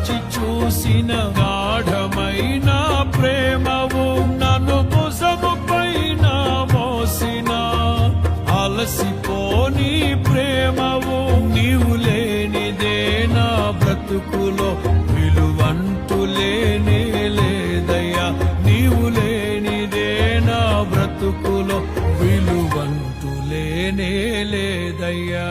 తరచి చూసిన గాఢమైన ప్రేమవు నన్ను భుజము పైన మోసిన. అలసిపోని ప్రేమవు నీవు లేనిదే నా బ్రతుకులో విలువంటూ లేనే లేదయ్యా. నీవు లేనిదే నా బ్రతుకులో విలువంటూ లేనే లేదయ్యా.